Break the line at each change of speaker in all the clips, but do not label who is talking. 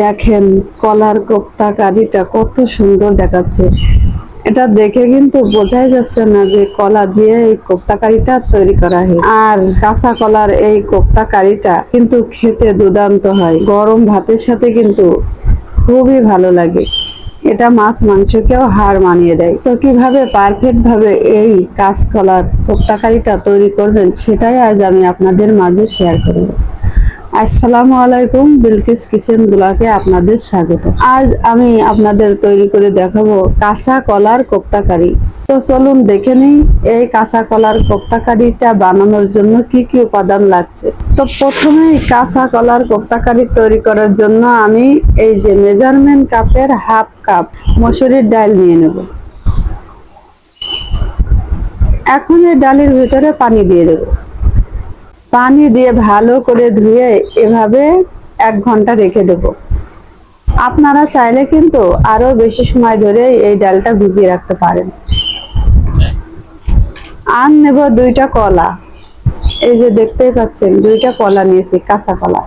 দেখেন কলার কোপ্তা কারিটা কত সুন্দর দেখাচ্ছে। এটা দেখে কিন্তু বোঝাই যাচ্ছে না যে কলা দিয়ে এই কোপ্তা কারিটা তৈরি করা হয়। আর কাঁচা কলার এই কোপ্তা কারিটা কিন্তু খেতে দুর্দান্ত হয়। গরম ভাতের সাথে কিন্তু খুবই ভালো লাগে। এটা মাছ মাংসকেও হার মানিয়ে দেয়। তো কীভাবে পারফেক্ট ভাবে এই কাঁচকলার কোপ্তা কারিটা তৈরি করবেন সেটাই আজ আমি আপনাদের মাঝে শেয়ার করব। আসসালামু আলাইকুম, বিলকিস কিচেন গুলাকে আপনাদের স্বাগত। আজ আমি আপনাদের তৈরি করে দেখাবো কাঁচা কলার কোপ্তা কারি তো চলুন দেখে নিই, এই কাঁচা কলার কোপ্তা কারিটা বানানোর জন্য কি কি উপাদান লাগছে। তো প্রথমেই কাঁচা কলার কোপ্তা কারি তৈরি করার জন্য আমি এই যে মেজারমেন্ট কাপের হাফ কাপ মসুরির ডাল নিয়ে নেব। এখন এই ডালের ভিতরে পানি দিয়ে দেবো। পানি দিয়ে ভালো করে ধুয়ে এভাবে এক ঘণ্টা রেখে দেব। আপনারা চাইলে কিন্তু আরও বেশি সময় ধরে এই ডালটা ভিজিয়ে রাখতে পারেন। আর নেব দুইটা কলা। এই যে দেখতেই পাচ্ছেন, দুইটা কলা নিয়েছি, কাঁচা কলা।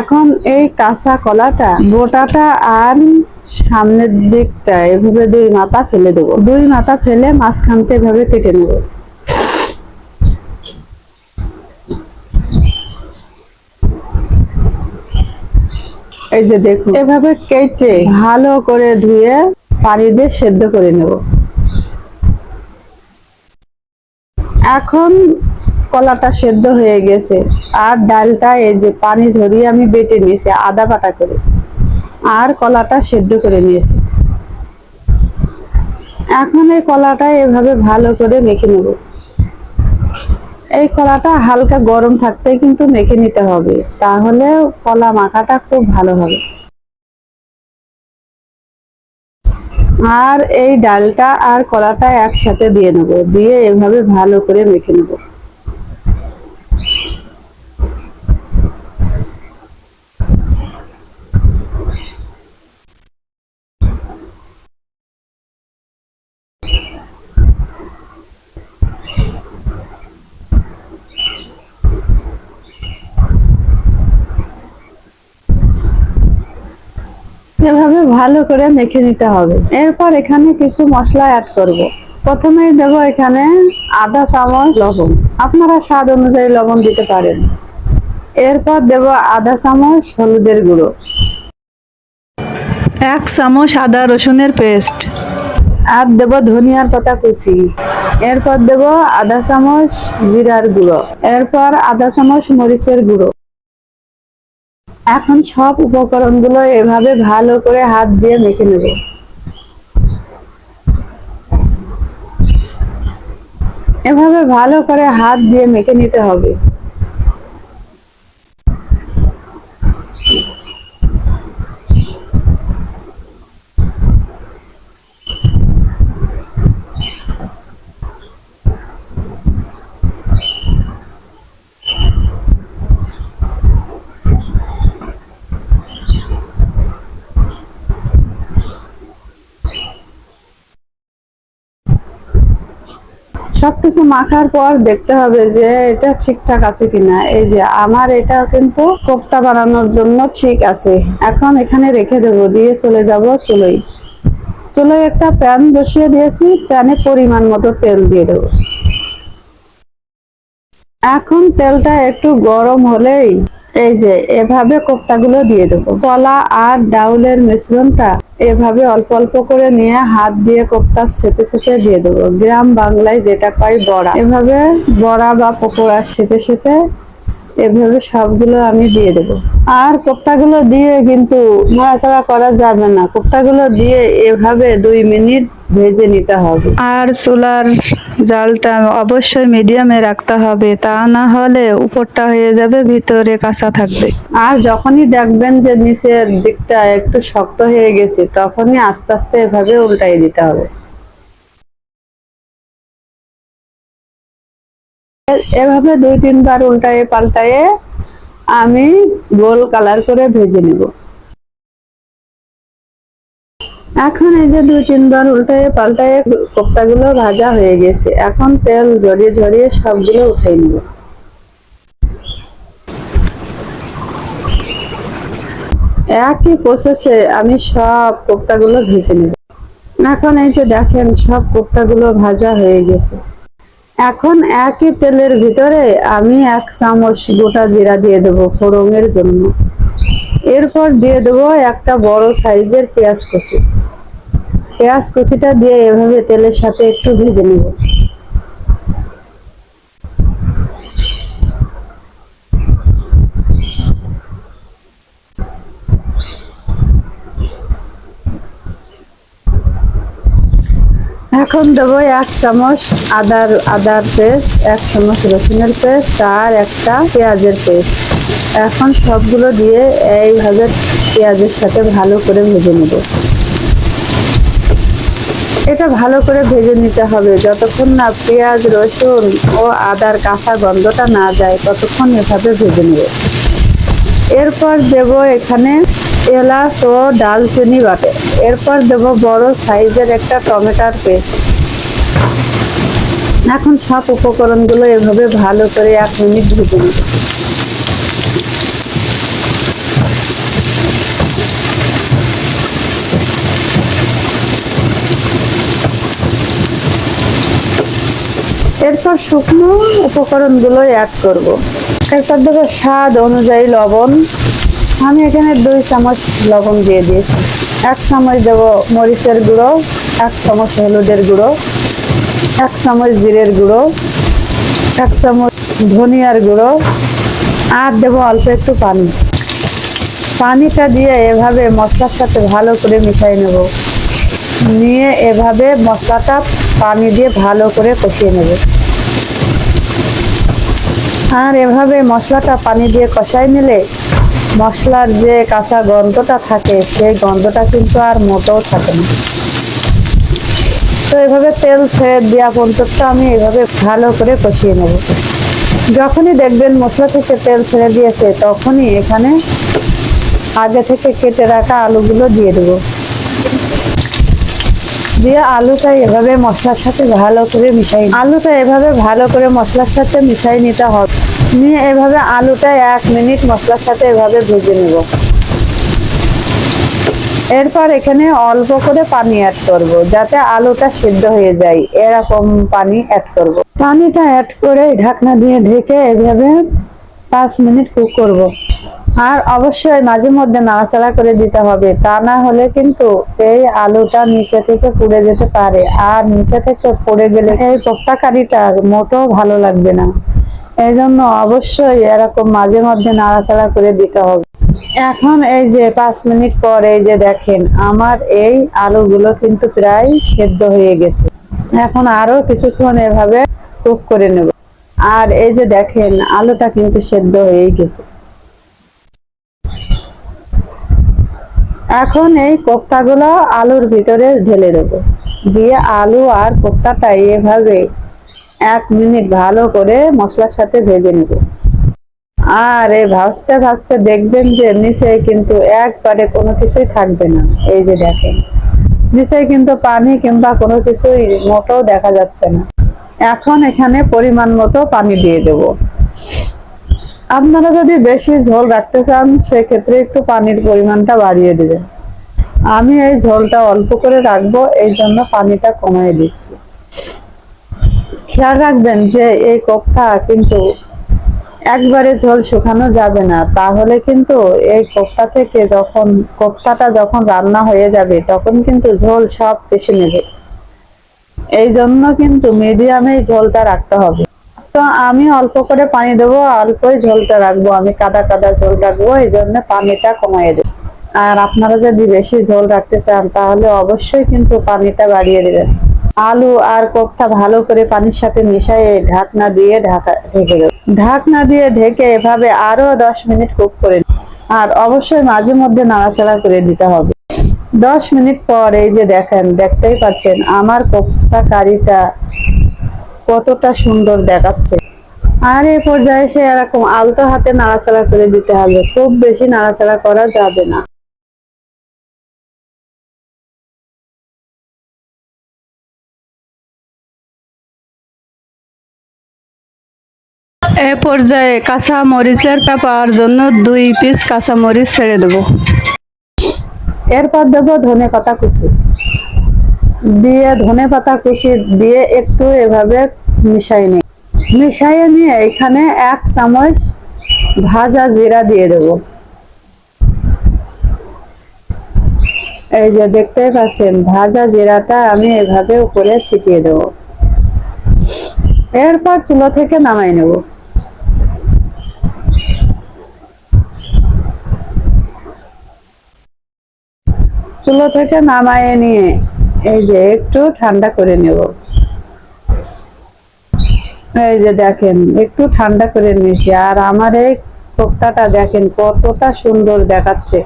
এখন এই কাঁচা কলাটা বোটাটা আর সামনের দিকটা এভাবে দুই মাথা ফেলে দেবো। দুই মাথা ফেলে মাঝখানতে এভাবে কেটে নেব। এই যে দেখুন। এভাবে কেটে ভালো করে ধুয়ে পানি দিয়ে সেদ্ধ করে নেব। এখন কলাটা সেদ্ধ হয়ে গেছে। আর ডালটা এই যে পানি ঝরিয়ে আমি বেটে নিয়েছি আদা বাটা করে। আর কলাটা সেদ্ধ করে নিয়েছি। এখন এই কলাটা এভাবে ভালো করে মেখে নেব। এই কলাটা হালকা গরম থাকতে কিন্তু মেখে নিতে হবে। তাহলে কলা মাখাটা খুব ভালো হবে। আর এই ডালটা আর কলাটা একসাথে দিয়ে নেব। দিয়ে এভাবে ভালো করে মেখে নেব। এভাবে ভালো করে মেখে নিতে হবে। এরপর এখানে কিছু মশলা অ্যাড করব। প্রথমেই দেব এখানে আধা চামচ লবণ। আপনারা স্বাদ অনুযায়ী লবণ দিতে পারেন। এরপর দেব আধা চামচ হলুদের গুঁড়ো।
এক চামচ আদা রসুনের পেস্ট।
আর দেব ধনিয়ার পাতা কুচি। এরপর দেব আধা চামচ জিরার গুঁড়ো। এরপর আধা চামচ মরিচের গুঁড়ো। এখন সব উপকরণগুলো এভাবে ভালো করে হাত দিয়ে মেখে নেব। এভাবে ভালো করে হাত দিয়ে মেখে নিতে হবে। সবকিছু মাখার পর দেখতে হবে যে এটা ঠিকঠাক আছে কিনা। এই যে আমার এটা কিন্তু কোপ্তা বানানোর জন্য ঠিক আছে। এখন এখানে রেখে দেব, দিয়ে চলে যাব চুলোই চুলোয় একটা প্যান বসিয়ে দিয়েছি, প্যানে পরিমাণ মতো তেল দিয়ে দেবো। এখন তেলটা একটু গরম হলেই এই যে, এভাবে কোপ্তাগুলো দিয়ে দেবো। কলা আর ডাউলের মিশ্রণটা এভাবে অল্প অল্প করে নিয়ে হাত দিয়ে কোপ্তা সেপে সেপে দিয়ে দেবো। গ্রাম বাংলায় যেটা পাই বড়া। এভাবে বড়া বা পকোড়া সেপে চেপে এভাবে সবগুলো আমি দিয়ে দেব। আর কোপ্তাগুলো দিয়ে কিন্তু নাড়াচাড়া করা যাবে না। কোপ্তাগুলো দিয়ে এভাবে দুই মিনিট ভেজে নিতে হবে।
আর চুলার জালটা অবশ্যই মিডিয়ামে রাখতে হবে। তা না হলে উপরটা হয়ে যাবে ভিতরে কাঁচা থাকবে।
আর যখনই দেখবেন যে নিচের দিকটা একটু শক্ত হয়ে গেছে তখনই আস্তে আস্তে এভাবে উল্টাই দিতে হবে। এভাবে দুই তিনবার উল্টায়ে পাল্টায়ে আমি গোল কালার করে ভেজে নেব। এখন এই যে দুই তিনবার উল্টায়ে পাল্টায়ে কোপ্তাগুলো ভাজা হয়ে গেছে। এখন তেল ঝরিয়ে ঝরিয়ে সবগুলো উঠাই নেব। একই প্রসেসে আমি সব কোপ্তাগুলো ভেজে নেব। এখন এই যে দেখেন সব কোপ্তাগুলো ভাজা হয়ে গেছে। এখন একই তেলের ভিতরে আমি এক চামচ গোটা জিরা দিয়ে দেবো ফোড়নের জন্য। এরপর দিয়ে দেবো একটা বড় সাইজের পেঁয়াজ কুচি। পেঁয়াজ কুচিটা দিয়ে এভাবে তেলের সাথে একটু ভেজে নেব। এখন দেবো এক চামচ আদার আদার পেস্ট এক চামচ রসুনের পেস্ট আর একটা পেঁয়াজের পেস্ট এখন সবগুলো দিয়ে এইভাবে পেঁয়াজের সাথে ভালো করে ভেজে নেব। এটা ভালো করে ভেজে নিতে হবে। যতক্ষণ না পেঁয়াজ, রসুন ও আদার কাঁচা গন্ধটা না যায়, ততক্ষণ এভাবে ভেজে নেব। এরপর দেব এখানে এলাচ ও ডালচিনি বাটে। এরপর দেব বড় সাইজের একটা টমেটোর পেস্ট। এখন সব উপকরণগুলো এভাবে ভালো করে এক মিনিট ভেজে নেব এরপর শুকনো উপকরণগুলো অ্যাড করব। এরপর দেবো স্বাদ অনুযায়ী লবণ। আমি এখানে দুই চামচ লবণ দিয়ে দিয়েছি। এক চামচ দেবো মরিচের গুঁড়ো, এক চামচ হলুদের গুঁড়ো, এক চামচ জিরের গুঁড়ো, এক চামচ ধনিয়ার গুঁড়ো, আর দেবো অল্প একটু পানি। পানিটা দিয়ে এভাবে মশলার সাথে ভালো করে মিশিয়ে নেব। নিয়ে এভাবে মশলাটা পানি দিয়ে ভালো করে কষিয়ে নেব। আর এভাবে মশলাটা পানি দিয়ে কষাই নিলে মশলার যে কাঁচা গন্ধটা থাকে, সেই গন্ধটা কিন্তু আর মোটেও থাকে না। তো এভাবে তেল ছেড়ে দেওয়া পর্যন্ত আমি এভাবে ভালো করে কষিয়ে নেব। যখনই দেখবেন মশলা থেকে তেল ছেড়ে দিয়েছে, তখনই এখানে আগে থেকে কেটে রাখা আলুগুলো দিয়ে দেবো। দিয়ে আলুটা এভাবে মশলার সাথে ভালো করে মিশাই আলুটা এভাবে ভালো করে মশলার সাথে মিশাই নিতে হবে। নিয়ে এভাবে আলুটা এক মিনিট মশলার সাথে এভাবে ভেজে নেব। এরপর এখানে অল্প করে পানি অ্যাড করব, যাতে আলুটা সিদ্ধ হয়ে যায়। এরকম পানি অ্যাড করব। পানিটা অ্যাড করে ঢাকনা দিয়ে ঢেকে এভাবে পাঁচ মিনিট কুক করব। আর অবশ্যই মাঝে মধ্যে নাড়াচাড়া করে দিতে হবে, তা না হলে কিন্তু এই আলুটা নিচে থেকে পুড়ে যেতে পারে। আর নিচে থেকে পড়ে গেলে এই কোপ্তা কারিটা মোটেও ভালো লাগবে না। এই জন্য অবশ্যই এরকম মাঝে মধ্যে নাড়াচাড়া করে দিতে হবে। এখন এই যে পাঁচ মিনিট পর এই যে দেখেন, আমার এই আলুগুলো কিন্তু প্রায় সেদ্ধ হয়ে গেছে। এখন আরও কিছুক্ষণ এভাবে কুক করে নেব। আর এই যে দেখেন, আলুটা কিন্তু সেদ্ধ হয়েই গেছে। এখন এই কোপ্তাগুলো আলুর ভিতরে ঢেলে দেবো। দিয়ে আলু আর কোপ্তাটা এভাবে এক মিনিট ভালো করে মশলার সাথে ভেজে নেব। আর এই ভাজতে ভাজতে দেখবেন যে নিচে কিন্তু একবারে কোনো কিছুই থাকবে না। এই যে দেখেন নিচে কিন্তু পানি কিংবা কোনো কিছুই মোটেও দেখা যাচ্ছে না। এখন এখানে পরিমাণ মতো পানি দিয়ে দেবো। আপনারা যদি বেশি ঝোল রাখতে চান, সেক্ষেত্রে একটু পানির পরিমাণটা বাড়িয়ে দিবেন। আমি এই ঝোলটা অল্প করে রাখব, এই জন্য পানিটা কমিয়ে দিচ্ছি। খেয়াল রাখবেন যে এই কোপ্তা কিন্তু একবারে ঝোল শুকানো যাবে না। তাহলে কিন্তু এই কোপ্তা থেকে যখন, কোপ্তাটা যখন রান্না হয়ে যাবে, তখন কিন্তু ঝোল সব চেষে নেবে। এই জন্য কিন্তু মিডিয়ামে ঝোলটা রাখতে হবে। তো আমি অল্প করে পানি দেবো, অল্পই ঝোলটা রাখব। আমি কাদা কাদা ঝোল রাখব, এই জন্য পানিটা কমিয়ে দেবো। আর আপনারা যদি বেশি ঝোল রাখতে চান, তাহলে অবশ্যই কিন্তু পানিটা বাড়িয়ে দেবেন। আলু আর কোপ্তা ভালো করে পানির সাথে মিশিয়ে ঢাকনা দিয়ে ঢাকা ঢেকে দেবো। ঢাকনা দিয়ে ঢেকে এভাবে আরও দশ মিনিট কুক করে আর অবশ্যই মাঝে মধ্যে নাড়াচাড়া করে দিতে হবে। দশ মিনিট পর এই যে দেখেন, দেখতেই পাচ্ছেন, আমার কোপ্তা কারিটা কতটা সুন্দর দেখাচ্ছে। আর এই পর্যায়ে সে এরকম আলতো হাতে নাড়াচাড়া করে দিতে হবে। খুব বেশি নাড়াচাড়া করা যাবে না।
এ পর্যায়ে কাঁচা মরিচের পাওয়ার জন্য দুই পিস কাঁচা মরিচ ছেড়ে দেবো।
এরপর দেবো ধনে পাতা কুচি। দিয়ে ধনে পাতা কুচি দিয়ে একটু এভাবে মিশাই নিই। মিশাইয়ে নিয়ে এখানে এক চামচ ভাজা জিরা দিয়ে দেব। এই যে দেখতে পাচ্ছেন, ভাজা জিরাটা আমি এভাবে উপরে ছিটিয়ে দেব। এরপর চুলো থেকে নামাই নেব। চুলো থেকে নামায়ে নিয়ে এই যে একটু ঠান্ডা করে নেব। এই যে দেখেন, একটু ঠান্ডা করে নিয়েছি। আর আমার এই কোপ্তাটা দেখেন, কতটা সুন্দর দেখাচ্ছে।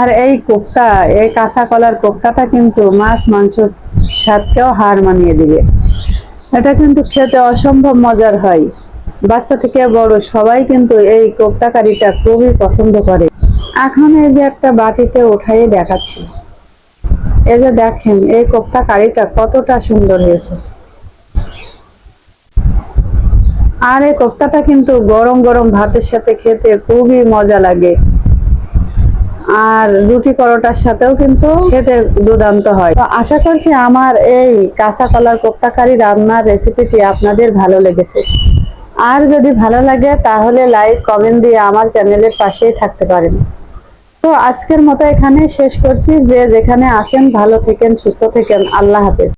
আর এই কোপ্তা, এই কাঁচা কলার কোপ্তাটা কিন্তু মাছ মাংস স্বাদকেও হার মানিয়ে দিবে। এটা কিন্তু খেতে অসম্ভব মজার হয়। বাচ্চা থেকে বড় সবাই কিন্তু এই কোপ্তা কারিটা খুবই পছন্দ করে। এখন এই যে একটা বাটিতে উঠাই দেখাচ্ছি। এই যে দেখেন, এই কোপ্তা কারিটা কতটা সুন্দর হয়েছে। আর এই কোপ্তাটা কিন্তু গরম গরম ভাতের সাথে খেতে খুবই মজা লাগে। আর রুটি পরোটার সাথেও কিন্তু খেতে দুর্দান্ত হয়। তো আশা করছি আমার এই কাঁচা কলার কোপ্তা কারি রান্নার রেসিপিটি আপনাদের ভালো লেগেছে। আর যদি ভালো লাগে তাহলে লাইক, কমেন্ট দিয়ে আমার চ্যানেলের পাশেই থাকতে পারেন। তো আজকের মতো এখানে শেষ করছি। যে যেখানে আসেন ভালো থেকেন, সুস্থ থেকেন। আল্লাহ হাফেজ।